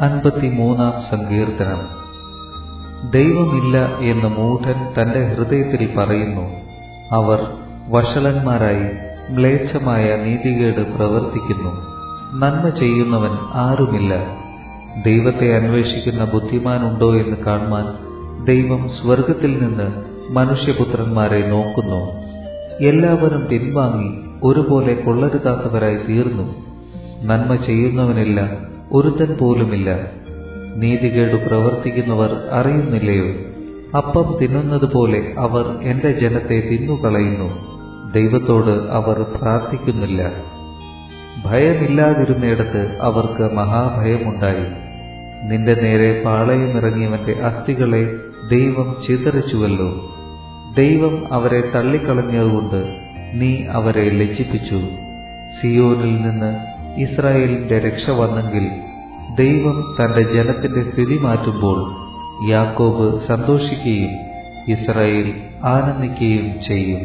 അൻപത്തിമൂന്നാം സങ്കീർത്തനം. ദൈവമില്ല എന്ന് മൂഢൻ തന്റെ ഹൃദയത്തിൽ പറയുന്നു. അവർ വഷളന്മാരായി മ്ലേച്ഛമായ നീതികേട് പ്രവർത്തിക്കുന്നു. നന്മ ചെയ്യുന്നവൻ ആരുമില്ല. ദൈവത്തെ അന്വേഷിക്കുന്ന ബുദ്ധിമാനുണ്ടോ എന്ന് കാണുവാൻ ദൈവം സ്വർഗത്തിൽ നിന്ന് മനുഷ്യപുത്രന്മാരെ നോക്കുന്നു. എല്ലാവരും പിൻവാങ്ങി ഒരുപോലെ കൊള്ളരുതാത്തവരായി തീർന്നു. നന്മ ചെയ്യുന്നവനില്ല ഒരുത്തൻ പോലുമില്ല. നീതികേട് പ്രവർത്തിക്കുന്നവർ അറിയുന്നില്ലയോ? അപ്പം തിന്നുന്നത് പോലെ അവർ എന്റെ ജനത്തെ തിന്നുകളയുന്നു. ദൈവത്തോട് അവർ പ്രാർത്ഥിക്കുന്നില്ല. ഭയമില്ലാതിരുന്നിടത്ത് അവർക്ക് മഹാഭയമുണ്ടായി. നിന്റെ നേരെ പാളയമിറങ്ങിയവന്റെ അസ്ഥികളെ ദൈവം ചിതറിച്ചുവല്ലോ. ദൈവം അവരെ തള്ളിക്കളഞ്ഞതുകൊണ്ട് നീ അവരെ ലജ്ജിപ്പിച്ചു. സിയോനിൽ നിന്ന് ഇസ്രായേലിന്റെ രക്ഷ വന്നെങ്കിൽ ദൈവം തന്റെ ജനത്തിന്റെ സ്ഥിതി മാറ്റുമ്പോൾ യാക്കോബ് സന്തോഷിക്കുകയും ഇസ്രായേൽ ആനന്ദിക്കുകയും ചെയ്യും.